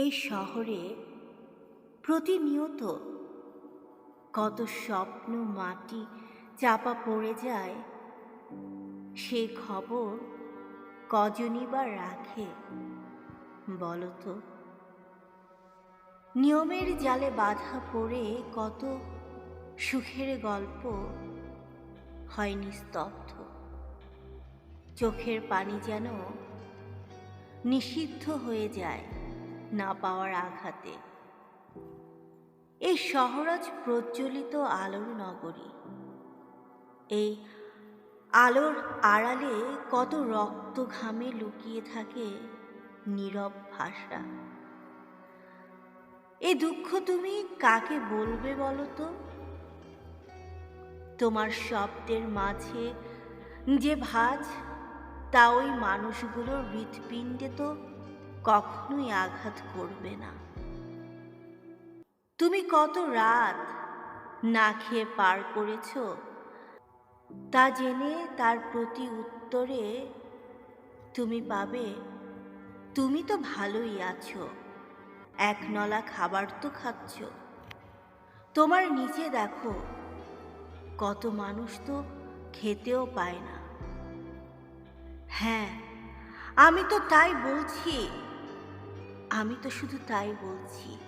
এই শহরে প্রতিনিয়ত কত স্বপ্ন মাটি চাপা পড়ে যায়, সে খবর কজনই বা রাখে বলো তো নিয়মের জালে বাধা পড়ে কত সুখের গল্প হয়নি স্তব্ধ। চোখের পানি যেন নিষিদ্ধ হয়ে যায়। না পাওয়ার আঘাতে। এই শহরাজ প্রজ্বলিত আলোর নগরী। এই আলোর আড়ালে কত রক্ত ঘামে লুকিয়ে থাকে নীরব ভাষা। এই দুঃখ তুমি কাকে বলবে বলো তো? তোমার শব্দের মাঝে যে ভাজ, তা ওই মানুষগুলোর হৃৎপিণ্ডে তো কখনোই আঘাত করবে না। তুমি কত রাত না খেয়ে পার করেছ, তা জেনে তার প্রতি উত্তরে তুমি পাবে, তুমি তো ভালোই আছো, এক নলা খাবার তো খাচ্ছ। তোমার নিচে দেখো, কত মানুষ তো খেতেও পায় না। হ্যাঁ আমি তো তাই বলছি আমি তো শুধু তাই বলছি।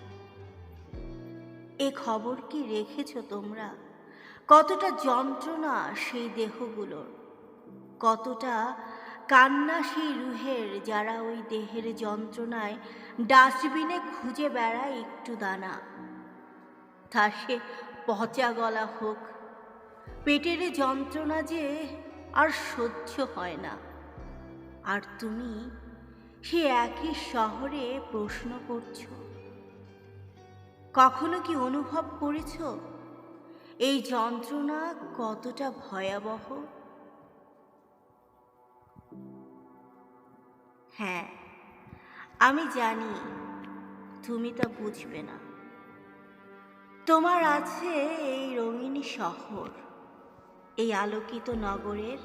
এ খবর কি রেখেছ তোমরা? কতটা যন্ত্রণা সেই দেহগুলোর। কতটা কান্না সেই রুহের যারা ওই দেহের যন্ত্রণায় ডাস্টবিনে খুঁজে বেড়ায় একটু দানা। তা সে পচা গলা হোক, পেটের যন্ত্রণা যে আর সহ্য হয় না। আর তুমি সে একই শহরে প্রশ্ন করছ। কখনো কি অনুভব করেছ? এই যন্ত্রণা কতটা ভয়াবহ? হ্যাঁ আমি জানি তুমি তা বুঝবে না। তোমার আছে এই রঙিনী শহর, এই আলোকিত নগরের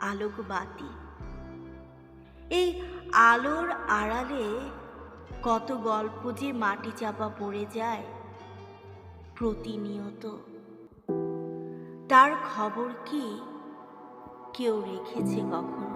আলোকবাতি। এই আলোর আড়ালে কত গল্প যে মাটি চাপা পড়ে যায় প্রতিনিয়ত। তার খবর কি কেউ রেখেছে কখন?